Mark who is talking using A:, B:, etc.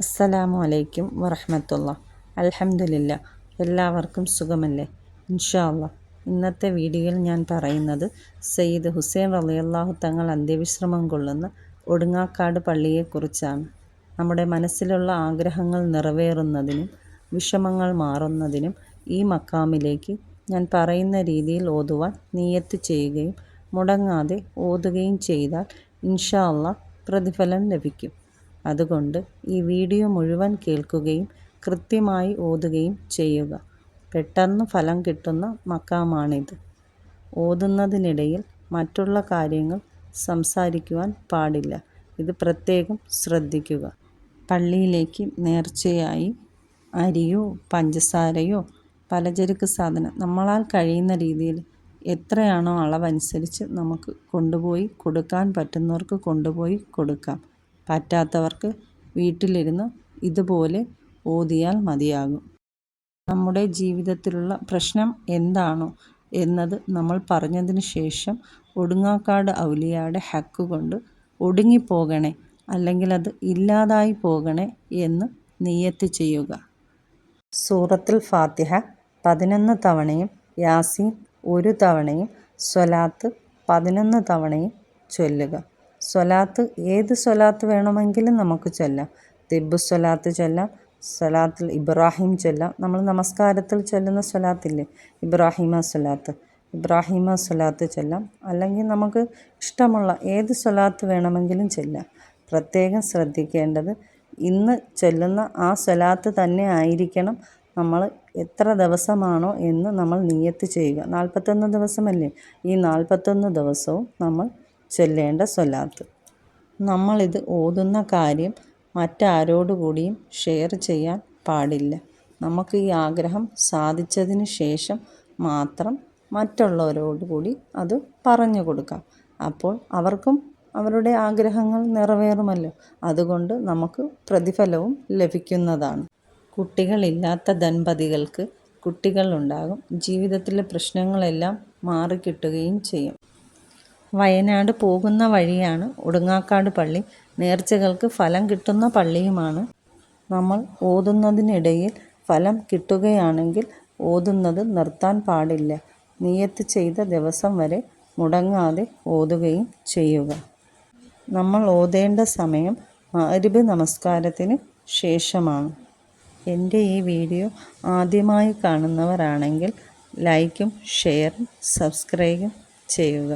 A: അസ്സലാമു അലൈക്കും വറഹമത്തുള്ള. അലഹമുല്ല എല്ലാവർക്കും സുഖമല്ലേ? ഇൻഷാല്ല ഇന്നത്തെ വീഡിയോയിൽ ഞാൻ പറയുന്നത് സയ്യിദ് ഹുസൈൻ റളിയല്ലാഹു തങ്ങൾ അന്ത്യവിശ്രമം കൊള്ളുന്ന ഒടുങ്ങാക്കാട് പള്ളിയെക്കുറിച്ചാണ്. നമ്മുടെ മനസ്സിലുള്ള ആഗ്രഹങ്ങൾ നിറവേറുന്നതിനും വിഷമങ്ങൾ മാറുന്നതിനും ഈ മക്കാമിലേക്ക് ഞാൻ പറയുന്ന രീതിയിൽ ഓതുവാൻ നിയത്ത് ചെയ്യുകയും മുടങ്ങാതെ ഓതുകയും ചെയ്താൽ ഇൻഷാല്ല പ്രതിഫലം ലഭിക്കും. അതുകൊണ്ട് ഈ വീഡിയോ മുഴുവൻ കേൾക്കുകയും കൃത്യമായി ഓതുകയും ചെയ്യുക. പെട്ടെന്ന് ഫലം കിട്ടുന്ന മക്കാമാണിത്. ഓതുന്നതിനിടയിൽ മറ്റുള്ള കാര്യങ്ങൾ സംസാരിക്കുവാൻ പാടില്ല. ഇത് പ്രത്യേകം ശ്രദ്ധിക്കുക. പള്ളിയിലേക്ക് നേർച്ചയായി അരിയോ പഞ്ചസാരയോ പലചരക്ക് സാധനം നമ്മളാൽ കഴിയുന്ന രീതിയിൽ എത്രയാണോ അളവനുസരിച്ച് നമുക്ക് കൊണ്ടുപോയി കൊടുക്കാൻ പറ്റുന്നവർക്ക് കൊണ്ടുപോയി കൊടുക്കാം. പറ്റാത്തവർക്ക് വീട്ടിലിരുന്ന് ഇതുപോലെ ഓതിയാൽ മതിയാകും. നമ്മുടെ ജീവിതത്തിലുള്ള പ്രശ്നം എന്താണോ എന്നത് നമ്മൾ പറഞ്ഞതിന് ശേഷം ഒടുങ്ങാക്കാട് ഔലിയാടെ ഹക്ക് കൊണ്ട് ഒടുങ്ങിപ്പോകണേ അല്ലെങ്കിൽ അത് ഇല്ലാതായി പോകണേ എന്ന് നിയത്ത് ചെയ്യുക. സൂറത്തുൽ ഫാത്തിഹ പതിനൊന്ന് തവണയും യാസീൻ ഒരു തവണയും സ്വലാത്ത് പതിനൊന്ന് തവണയും ചൊല്ലുക. സ്വലാത്ത് ഏത് സ്വലാത്ത് വേണമെങ്കിലും നമുക്ക് ചൊല്ലാം. തിബ് സ്വലാത്ത് ചൊല്ലാം സ്വലാത്തിൽ ഇബ്രാഹിം ചൊല്ലാം. നമ്മൾ നമസ്കാരത്തിൽ ചൊല്ലുന്ന സ്വലാത്തില്ലേ? ഇബ്രാഹിമ സ്വലാത്ത്. ഇബ്രാഹിമ സ്വലാത്ത് ചൊല്ലാം. അല്ലെങ്കിൽ നമുക്ക് ഇഷ്ടമുള്ള ഏത് സ്വലാത്ത് വേണമെങ്കിലും ചൊല്ലാം. പ്രത്യേകം ശ്രദ്ധിക്കേണ്ടത് ഇന്ന് ചൊല്ലുന്ന ആ സ്വലാത്ത് തന്നെ ആയിരിക്കണം നമ്മൾ എത്ര ദിവസമാണോ എന്ന് നമ്മൾ നിയത്ത് ചെയ്യുക. നാൽപ്പത്തൊന്ന് ദിവസമല്ലേ? ഈ നാൽപ്പത്തൊന്ന് ദിവസവും നമ്മൾ ചൊല്ലേണ്ട സ്വലാത്ത്. നമ്മളിത് ഓതുന്ന കാര്യം മറ്റാരോടുകൂടിയും ഷെയർ ചെയ്യാൻ പാടില്ല. നമുക്ക് ഈ ആഗ്രഹം സാധിച്ചതിന് ശേഷം മാത്രം മറ്റുള്ളവരോടുകൂടി അത് പറഞ്ഞു കൊടുക്കാം. അപ്പോൾ അവർക്കും അവരുടെ ആഗ്രഹങ്ങൾ നിറവേറുമല്ലോ. അതുകൊണ്ട് നമുക്ക് പ്രതിഫലവും ലഭിക്കുന്നതാണ്. കുട്ടികളില്ലാത്ത ദമ്പതികൾക്ക് കുട്ടികളുണ്ടാകും. ജീവിതത്തിലെ പ്രശ്നങ്ങളെല്ലാം മാറിക്കിട്ടുകയും ചെയ്യും. വയനാട് പോകുന്ന വഴിയാണ് ഒടുങ്ങാക്കാട് പള്ളി. നേർച്ചകൾക്ക് ഫലം കിട്ടുന്ന പള്ളിയുമാണ്. നമ്മൾ ഓതുന്നതിനിടയിൽ ഫലം കിട്ടുകയാണെങ്കിൽ ഓതുന്നത് നിർത്താൻ പാടില്ല. നിയത്ത് ചെയ്ത ദിവസം വരെ മുടങ്ങാതെ ഓതുകയും ചെയ്യുക. നമ്മൾ ഓതേണ്ട സമയം മഅരിബ് നമസ്കാരത്തിന് ശേഷമാണ്. എന്റെ ഈ വീഡിയോ ആദ്യമായി കാണുന്നവരാണെങ്കിൽ ലൈക്കും ഷെയറും സബ്സ്ക്രൈബും ചെയ്യുക.